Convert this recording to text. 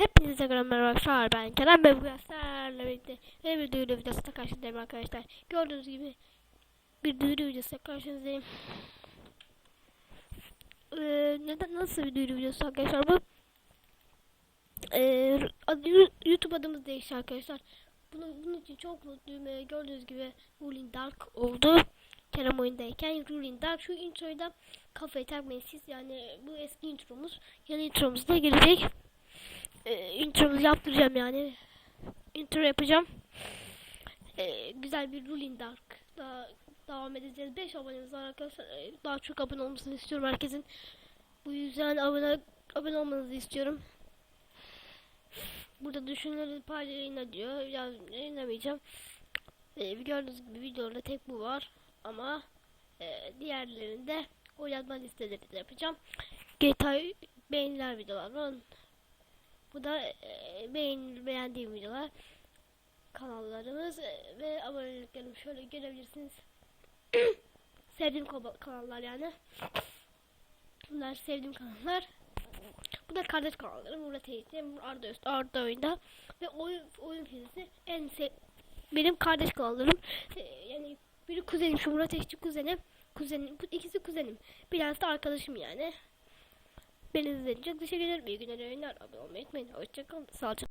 Hepinize tekrar merhaba arkadaşlar ben Kerem ve bugün sizlerle birlikte ve bir duyuru videosuyla karşınızdayım arkadaşlar. Gördüğünüz gibi bir duyuru videosuyla karşınızdayım. Ee, neden nasıl bir duyuru videosu arkadaşlar bu? Ee, YouTube adımız değişti arkadaşlar. Bunun, bunun için çok mutluyum. Ee, gördüğünüz gibi Ruling Dark oldu. Kerem oyundayken Ruling Dark şu introyu da kafayı takmayın siz yani bu eski intromuz yeni intromuz da gelecek e, intromuzu yaptıracağım yani. Intro yapacağım. E, güzel bir Ruling Dark daha devam edeceğiz. 5 abonemiz var arkadaşlar. E, daha çok abone olmasını istiyorum herkesin. Bu yüzden abone abone olmanızı istiyorum. Burada düşünülen paylaşın diyor. Ya yayınlamayacağım. E, gördüğünüz gibi videoda tek bu var. Ama e, diğerlerinde oynatma listeleri de yapacağım. GTA beğeniler videolar var. Bu da e, beğen, beğendiğim videolar. Kanallarımız e, ve aboneliklerimi şöyle görebilirsiniz. sevdiğim kanallar yani. Bunlar sevdiğim kanallar. Bu da kardeş kanallarım. Murat Eğitim, Arda Öst, Arda Oyunda ve oyun oyun filmisi en sev benim kardeş kanallarım. E, yani biri kuzenim, şu Murat Eğitim kuzenim. Kuzenim, bu ikisi kuzenim. Biraz da arkadaşım yani. Beni izlediğiniz için teşekkür ederim. İyi günler, iyi oyunlar. Abone olmayı unutmayın. Hoşçakalın. Sağlıcakla.